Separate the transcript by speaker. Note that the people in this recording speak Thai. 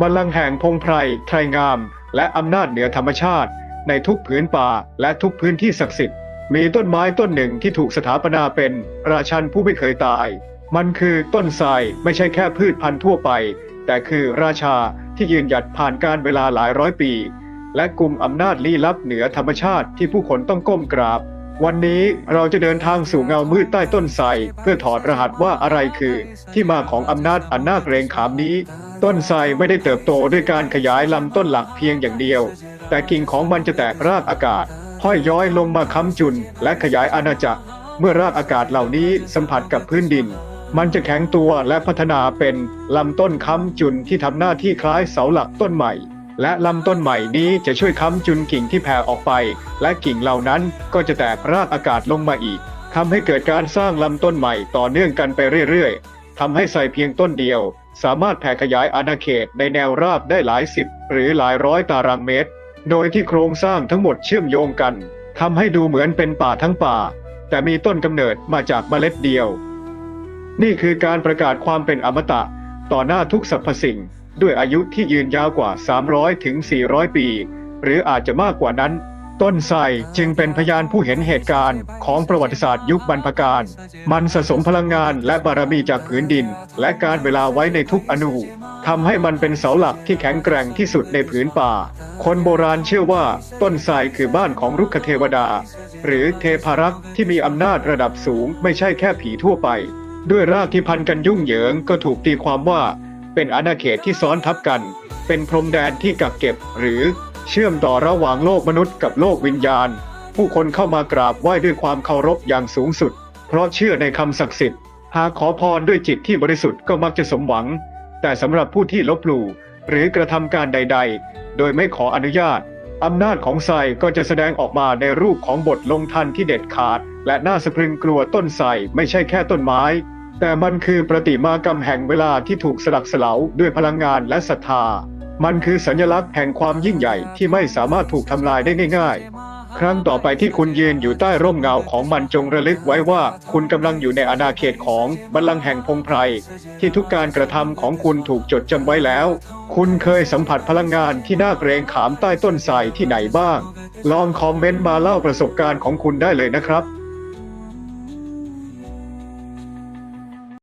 Speaker 1: บัลลังก์แห่งพงไพรไทรงาม และอำนาจเหนือธรรมชาติ ในทุกผืนป่าและทุกพื้นที่ศักดิ์สิทธิ์ มีต้นไม้ต้นหนึ่งที่ถูกสถาปนาเป็นราชันผู้ไม่เคยตาย มันคือต้นไทรไม่ใช่แค่พืชพันธุ์ทั่วไป แต่คือราชาที่ยืนหยัดผ่านการเวลาหลายร้อยปี และกลุ่มอำนาจลี้ลับเหนือธรรมชาติที่ผู้คนต้องก้มกราบวันนี้เราจะเดินทางสู่เงามืดใต้ต้นไทรเพื่อถอดรหัสว่าอะไรคือ ที่มาของอำนาจอันน่าเกรงขามนี้ ต้นไทรไม่ได้เติบโตด้วยการขยายลำต้นหลักเพียงอย่างเดียว แต่กิ่งของมันจะแตกรากอากาศห้อยย้อยลงมาค้ำจุน และขยายอาณาจักร เมื่อรากอากาศเหล่านี้สัมผัสกับพื้นดิน มันจะแข็งตัวและพัฒนาเป็นลำต้นค้ำจุนที่ทำหน้าที่คล้ายเสาหลักต้นใหม่ และลำต้นใหม่นี้จะช่วยค้ำจุนกิ่งที่แผ่ออกไป และกิ่งเหล่านั้นก็จะแตกรากอากาศลงมาอีกทำให้เกิดการสร้างลำต้นใหม่ต่อเนื่องกันไปเรื่อยๆทำให้ใส่เพียงต้นเดียว สามารถแผ่ขยายอาณาเขตในแนวราบได้หลายสิบหรือหลายร้อยตารางเมตร โดยที่โครงสร้างทั้งหมดเชื่อมโยงกันทำให้ดูเหมือนเป็นป่าทั้งป่า แต่มีต้นกำเนิดมาจากเมล็ดเดียว นี่คือการประกาศความเป็นอมตะ ต่อหน้าทุกสรรพสิ่ง ด้วยอายุที่ยืนยาวกว่า 300ถึง400 ปี หรืออาจจะมากกว่านั้น ต้นไทรจึงเป็นพยานผู้เห็นเหตุการณ์ของประวัติศาสตร์ยุคบรรพกาลมันสะสมพลังงานและบารมีจากผืนดิน และการเวลาไว้ในทุกอนูทำให้มันเป็นเสาหลักที่แข็งแกร่งที่สุดในผืนป่า คนโบราณเชื่อว่าต้นไทรคือบ้านของรุกขเทวดา หรือเทพารักษ์ที่มีอำนาจระดับสูงไม่ใช่แค่ผีทั่วไป ด้วยรากที่พันกันยุ่งเหยิงก็ถูกตีความว่า เป็นอาณาเขตที่ซ้อนทับกัน เป็นพรมแดนที่กักเก็บหรือ เชื่อมต่อระหว่างโลกมนุษย์กับโลกวิญญาณ ผู้คนเข้ามากราบไหว้ด้วยความเคารพอย่างสูงสุด เพราะเชื่อในคำศักดิ์สิทธิ์ หากขอพรด้วยจิตที่บริสุทธิ์ก็มักจะสมหวัง แต่สำหรับผู้ที่ลบหลู่หรือกระทำการใด ๆ โดยไม่ขออนุญาตอำนาจของไทรก็จะแสดงออกมาในรูปของบทลงทันที่เด็ดขาด และน่าสะพรึงกลัวต้นไทรไม่ใช่แค่ต้นไม้ แต่มันคือประติมากรรมแห่งเวลาที่ถูกสลักสลาวด้วยพลังงานและศรัทธา มันคือสัญลักษณ์แห่งความยิ่งใหญ่ที่ไม่สามารถถูกทำลายได้ง่าย ๆ ครั้งต่อไปที่คุณยืนอยู่ใต้ร่มเงาของมันจงระลึกไว้ว่าคุณกำลังอยู่ในอาณาเขตของบัลลังก์แห่งพงไพรที่ทุกการกระทำของคุณถูกจดจำไว้แล้ว คุณเคยสัมผัสพลังงานที่น่าเกรงขามใต้ต้นไทรที่ไหนบ้าง ลองคอมเมนต์มาเล่าประสบการณ์ของคุณได้เลยนะครับ